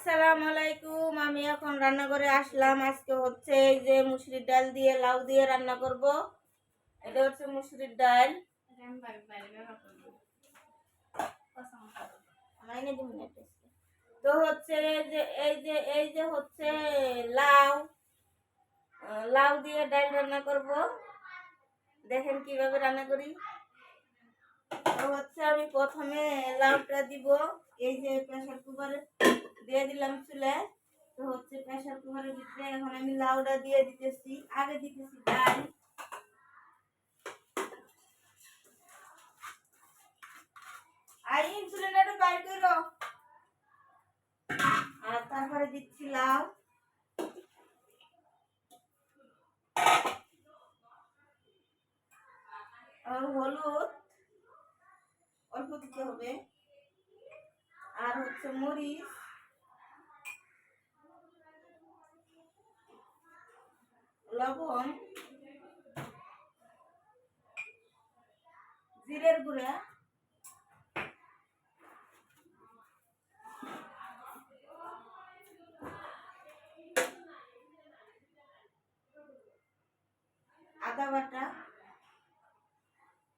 আসসালামু আলাইকুম আমি এখন রান্না করে আসলাম। আজকে হচ্ছে এই যে মুসুরির ডাল দিয়ে লাউ দিয়ে রান্না করব। এটা হচ্ছে মুসুরির ডাল। তো হচ্ছে যে এই যে এই যে হচ্ছে লাউ। লাউ দিয়ে ডাল রান্না করব। দেখেন কীভাবে রান্না করি। তো হচ্ছে আমি প্রথমে লাউটা দিব। এই যে প্রেশার কুকারে দিয়ে দিলাম চুলে তো হচ্ছে প্রেশার কুকারের ভিতরে এখন আমি লাউডা দিয়ে দিতেছি, আগে দিতেছি ডাল। আই ইনসুলিনটা বাইর করো আর তারপরে দিচ্ছি লাউ আর হলুদ অল্প দিতে হবে আর হচ্ছে মরিচ লবণ জিরের গুঁড়া আদা বাটা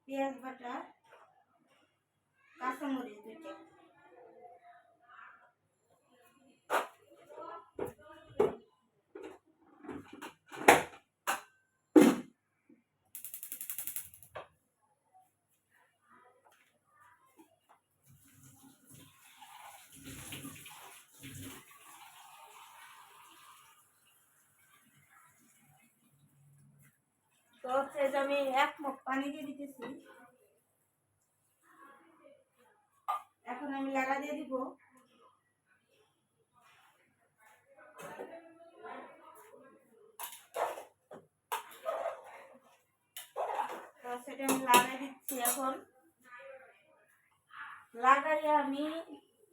পেঁয়াজ বাটা কাঁচামরিচ দুইটা যে আমি এক মুখ পানি দিয়ে দিতেছি। এখন আমি লাড়া দিয়ে দিব। সেটা আমি লাগাই দিচ্ছি এখন। লাগাইয়ে আমি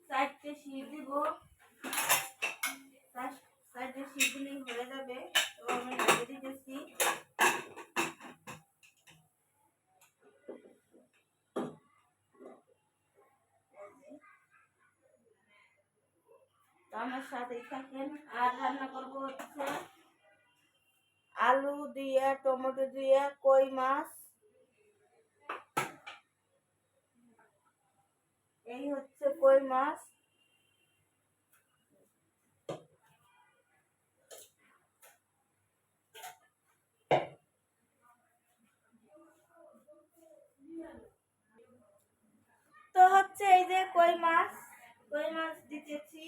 চারটে শির দিব। চার- চারটে শির দিলেই হয়ে যাবে তো আমি লাগিয়ে দিতেছি তো আমার সাথেই থাকেন। আর রান্না করব হচ্ছে আলু দিয়ে, টমেটো দিয়ে, কই মাছ। এই হচ্ছে কই মাছ। তো হচ্ছে এই যে কই মাছ কই মাছ দিতেছি।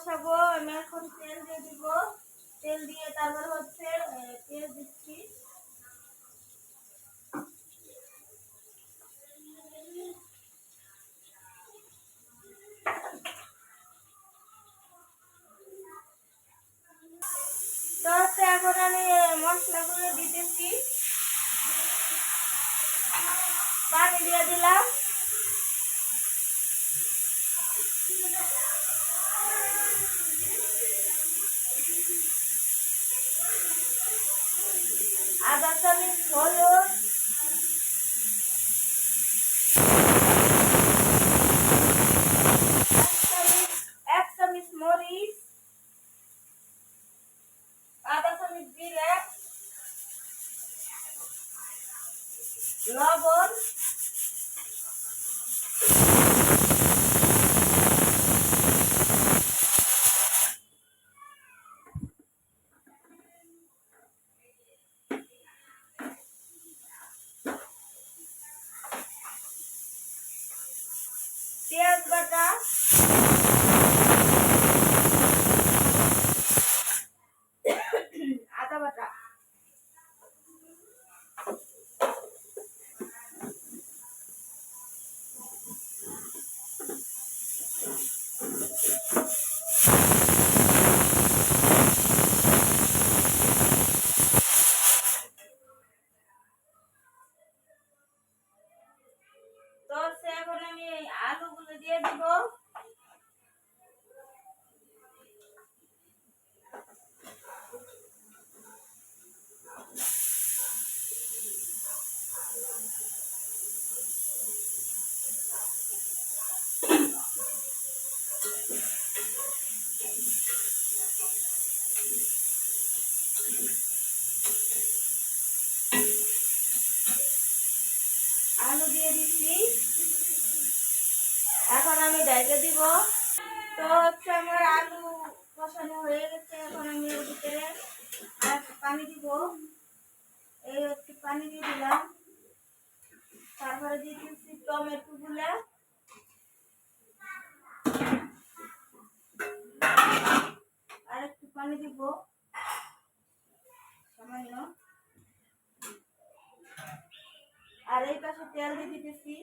বসাবো, আমি এখন তেল দিয়ে দিব। তেল দিয়ে তারপর হচ্ছে তেল দিচ্ছি। এখন আমি মশলাগুলো দিতেছি। পানি দিয়ে দিলাম। আদা আদা বাটা তো এখন আমি আলুগুলো দিয়ে দিব আলু দিয়ে দিচ্ছি। এখন আমি ডাইকে দিব। তো হচ্ছে আমার আলু কষানো হয়ে গেছে, এখন আমি ওর ভিতরে আর পানি দিব। এই হচ্ছে পানি দিয়ে দিলাম। তারপরে দিয়ে দিচ্ছি টমেটো গুলা আর একটু পানি দিব। সামান্য। আর এই পাশে তেল দিয়ে দিতেছি।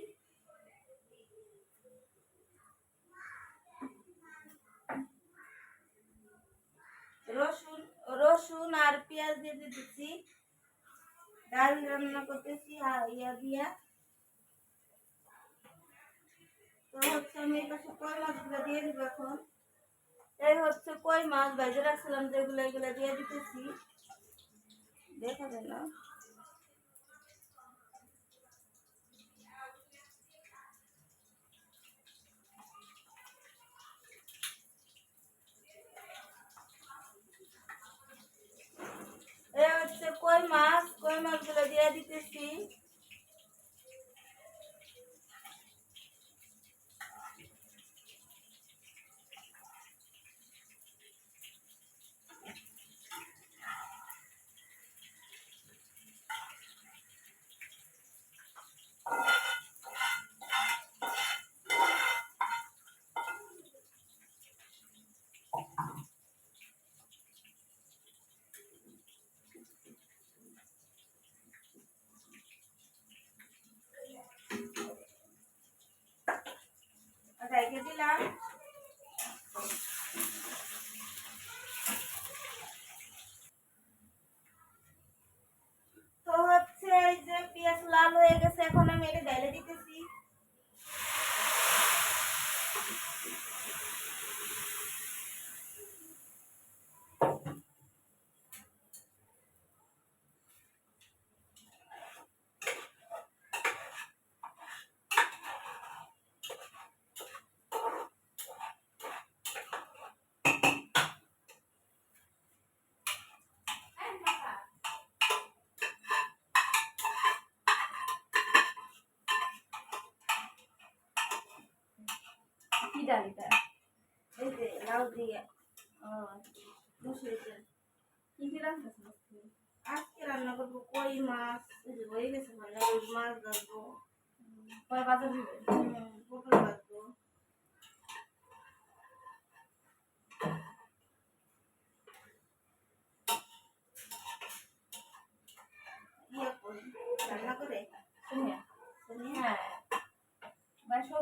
রসুন রসুন আর পেঁয়াজ দিয়ে দিতেছি। ডাল রান্না করতেছি ইয়া দিয়া। তো হচ্ছে আমি এই পাশে কই মাছগুলো দিয়ে দিব এখন? এই হচ্ছে কই মাছ ভেজে রাখছিলাম যেগুলো এগুলো দিয়ে দিতেছি। দেখা যায় না। এই হচ্ছে কই মাছ? কই মাছগুলো দিয়ে দিতেছি। রেখে দিলাম তো হচ্ছে এই যে পেঁয়াজ লাল হয়ে গেছে এখন আমি এটা ঢেলে দিতেছি কি ডাল এটা এই যে লাউ দিয়ে ও তেল কি কি রান্না আজকে রান্না করব কই মাছ হয়ে গেছে মানে ওই মাছ ধরবো কয় বাজার দিবে পটল ভাজবো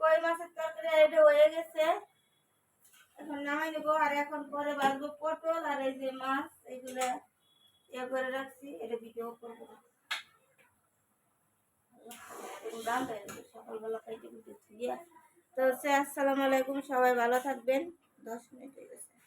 কই মাছের তরকারি? এটা হয়ে গেছে। এখন নামাই নেব। আর এখন পরে বাঁচবো পটল আর এই যে মাছ, এইগুলো ইয়ে করে রাখছি। এটা ভিডিও করব। সকালবেলা খাইতে তো আসসালামু আলাইকুম। সবাই ভালো থাকবেন। দশ মিনিট হয়ে গেছে।